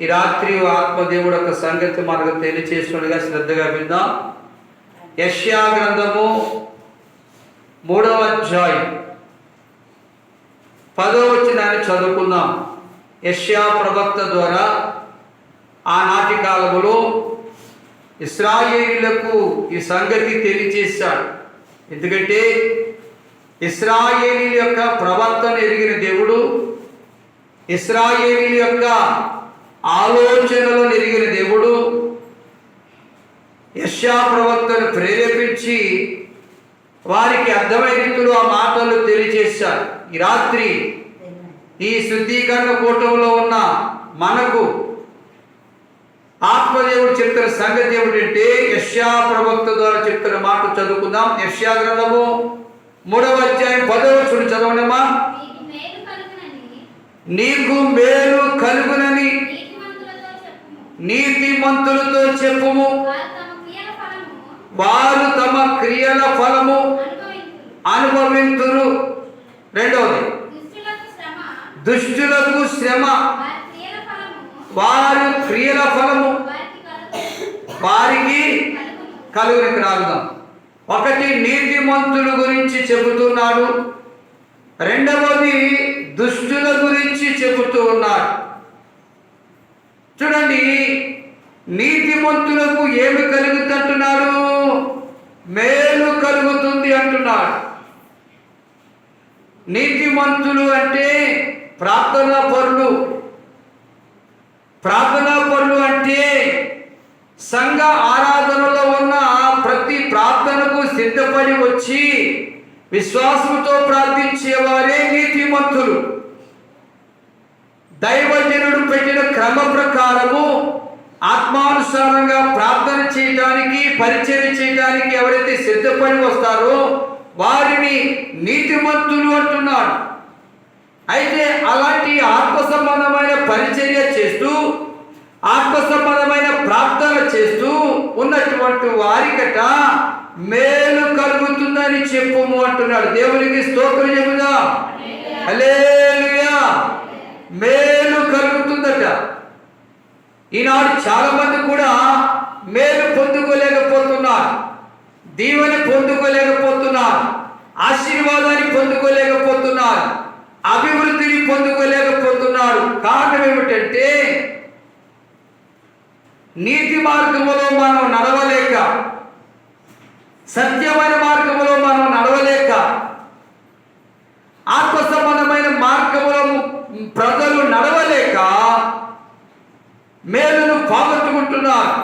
ఈ రాత్రి ఆత్మదేవుడు ఒక సంగతి మనకు తెలియచేస్తుండగా శ్రద్ధగా విందాం. యష్యా గ్రంథము మూడవ అధ్యాయం. పదో వచ్చినాన్ని చదువుకుందాం. యష్యా ప్రవక్త ద్వారా ఆనాటి కాలంలో ఇస్రాయేలీలకు ఈ సంగతి తెలియచేశాడు. ఎందుకంటే ఇస్రాయేలీల యొక్క ప్రవర్తన ఎరిగిన దేవుడు ఇస్రాయేలీల యొక్క ఆలోచనలను ఎరిగిన దేవుడు యశా ప్రవక్తను ప్రేరేపించి వారికి అర్థమైన రీతిలో ఆ మాటలు తెలియజేశారు. ఈ రాత్రి ఈ శుద్ధీకరణ కూటంలో ఉన్న మనకు ఆత్మదేవుడు చెప్తున్న సంగతి ఏమిటంటే యష్యా ప్రవక్త ద్వారా చెప్తున్న మాట చదువుకుందాం. యష్యా గ్రంథము మూడవ అధ్యాయం పదవ చూడు కలుగునని నీకు మేలు కలుగునని నీతిమంతులతో చెప్పుము. వారు తమ క్రియల ఫలము అనుభవింతురు రెండవది దుష్టులకు శ్రమ వారి క్రియల ఫలము వారికి. కలుగునికి రాగుదాం ఒకటి నీతిమంతుల గురించి చెబుతున్నాడు. రెండవది దుష్టుల గురించి చెబుతూ ఉన్నాడు. చూడండి నీతిమంతులకు ఏమి కలుగుతుంటున్నాడు? మేలు కలుగుతుంది అంటున్నాడు. నీతిమంతులు అంటే ప్రార్థనా పరులు. ప్రార్థనా పరులు అంటే సంఘ ఆరాధనలో ఉన్న ప్రతి ప్రార్థనకు సిద్ధపడి వచ్చి విశ్వాసంతో ప్రార్థించేవారే నీతిమంతులు. దైవజనుడు పెట్టిన క్రమ ప్రకారము ఆత్మానుసారంగా ప్రార్థన చేయడానికి పరిచయం చేయడానికి ఎవరైతే సిద్ధపడి వస్తారో వారిని నీతిమంతులు అంటున్నాడు. అయితే అలాంటి ఆత్మ సంబంధమైన పరిచర్య చేస్తూ ఆత్మ సంబంధమైన ప్రార్థన చేస్తూ ఉన్నటువంటి వారికట మేలు కలుగుతుందని చెప్పుము అంటున్నాడు. దేవునికి స్తోత్రం చెబుదాం. హల్లెలూయా. మేలు కలుగుతుందట. ఈనాడు చాలా మంది కూడా మేలు పొందుకోలేకపోతున్నారు. దీవెని పొందుకోలేకపోతున్నారు. ఆశీర్వాదాన్ని పొందుకోలేకపోతున్నారు. అభివృద్ధిని పొందుకోలేకపోతున్నారు. కారణం ఏమిటంటే నీతి మార్గములో మనం నడవలేక సత్యమైన మార్గములో మనం నడవలేక ఆత్మ సంబంధమైన మార్గములో ప్రజ నడవలేక మేలును అంటున్నారు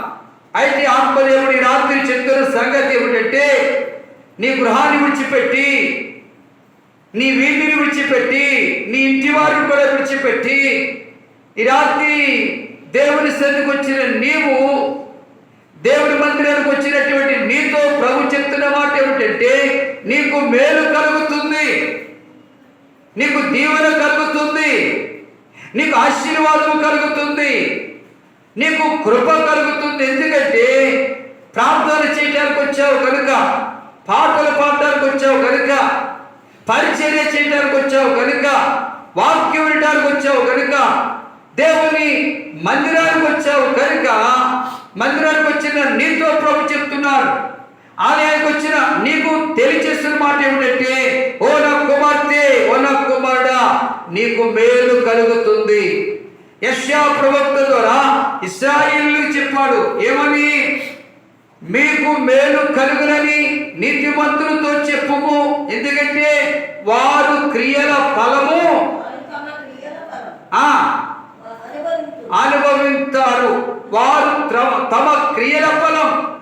అయితే ఆత్మదేవుడి రాత్రి చెప్తున్న సంగతి ఏమిటంటే నీ గృహాన్ని విడిచిపెట్టి నీ వీధిని విడిచిపెట్టి నీ ఇంటి వారిని కూడా విడిచిపెట్టి ఈ రాత్రి దేవుని సన్నిధికి వచ్చిన నీవు దేవుడి మందిరానికి వచ్చినటువంటి నీతో ప్రభు చెప్తున్న మాట ఏమిటంటే నీకు మేలు కలుగుతుంది. నీకు దీవెన కలుగుతుంది. నీకు ఆశీర్వాదం కలుగుతుంది. నీకు కృప కలుగుతుంది. ఎందుకంటే ప్రార్థన చేయడానికి వచ్చావు కనుక పాటలు పాడడానికి వచ్చావు కనుక పరిచర్య చేయడానికి వచ్చావు కనుక వాక్యం వినడానికి వచ్చావు కనుక దేవుని మందిరానికి వచ్చావు కనుక మందిరానికి వచ్చిన నీతో ప్రభు చెప్తున్నారు. ఆలయానికి వచ్చిన నీకు తెలియచేస్తున్న మాట ఏమిటంటే ఓ నా కుమార్తె ఓ నా కుమారుడా నీకు మేలు కలుగుతుంది. యశ్యా ప్రవక్త ద్వారా ఇస్రాయిల్లు చెప్పాడు ఏమని? మీకు మేలు కలుగునని నీతిమంతులతో చెప్పుము. ఎందుకంటే వారు క్రియల ఫలము అనుభవిస్తారు అనుభవించారు. వారు తమ క్రియల ఫలం.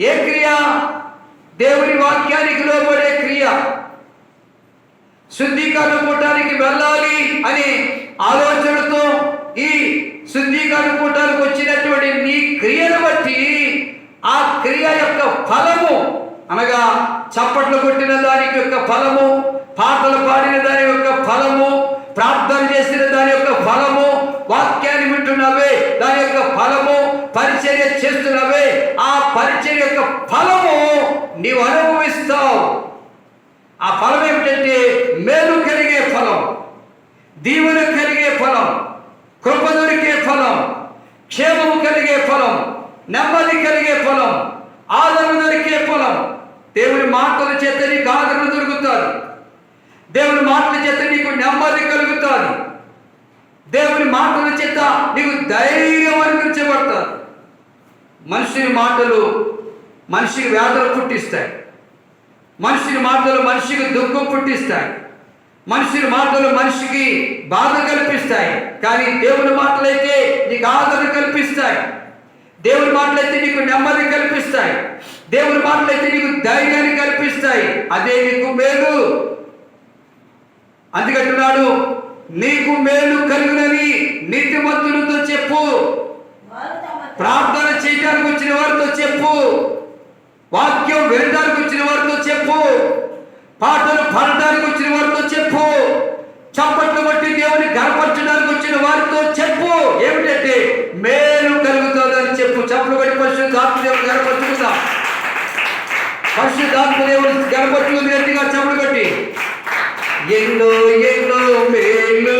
ఏ క్రియ? దేవుని వాక్యానికి లోబడే క్రియ. శుద్ధీకరణ కూటానికి వెళ్ళాలి అని ఆలోచనతో ఈ శుద్ధీకరణ కూటానికి వచ్చినటువంటి నీ క్రియను బట్టి ఆ క్రియ యొక్క ఫలము అనగా చప్పట్లు కొట్టిన దాని యొక్క ఫలము పాటలు పాడిన దాని యొక్క ఫలము ప్రార్థన చేసిన దాని యొక్క ఫలము వాక్యాన్ని వింటున్నవే దాని యొక్క ఫలము పరిచర్య చేస్తున్నవే ఆ పరిచర్య యొక్క ఫలము నీవు అనుభవిస్తావు. ఆ ఫలం ఏమిటంటే మేలు కలిగే ఫలం దీవెన కలిగే ఫలం కృప దొరికే ఫలం నెమ్మది కలిగే ఫలం ఆదరణ దొరికే ఫలం దేవుని మాటల చేత నీకు ఆదరణ దొరుకుతుంది. దేవుని మాటల చేత నీకు నెమ్మది కలుగుతుంది. దేవుని మాటల చేత నీకు ధైర్యం అనిపించబడతారు మనుషుని మాటలు మనిషికి వ్యాధులు పుట్టిస్తాయి. మనుషుని మాటలు మనిషికి దుఃఖం పుట్టిస్తాయి. మనుషుని మాటలు మనిషికి బాధ కల్పిస్తాయి. కానీ దేవుని మాటలైతే నీకు ఆదరణ కల్పిస్తాయి. దేవుని మాటలైతే నీకు నెమ్మది కల్పిస్తాయి. దేవుని మాటలైతే నీకు ధైర్యాన్ని కల్పిస్తాయి. అదే నీకు మేలు. అందుకంటున్నాడు నీకు మేలు కలుగునని నీతిమంతులతో చెప్పు. ప్రార్థన చేయడానికి వచ్చిన వారితో చెప్పు. వాక్యం వినడానికి వచ్చిన వారితో చెప్పు. పాటలు పాడడానికి వచ్చిన వారితో చెప్పు. చప్పట్లు బట్టి దేవుని గర్పరచడానికి వచ్చిన వారితో పరిశుద్ధాత్మదేవుడు గడపరుచుకుందాం పరిశుద్ధాత్మదేవుడు గడపరుచుకుంది గట్టిగా చెమలు కట్టి. ఎన్నో ఎన్నో మేలు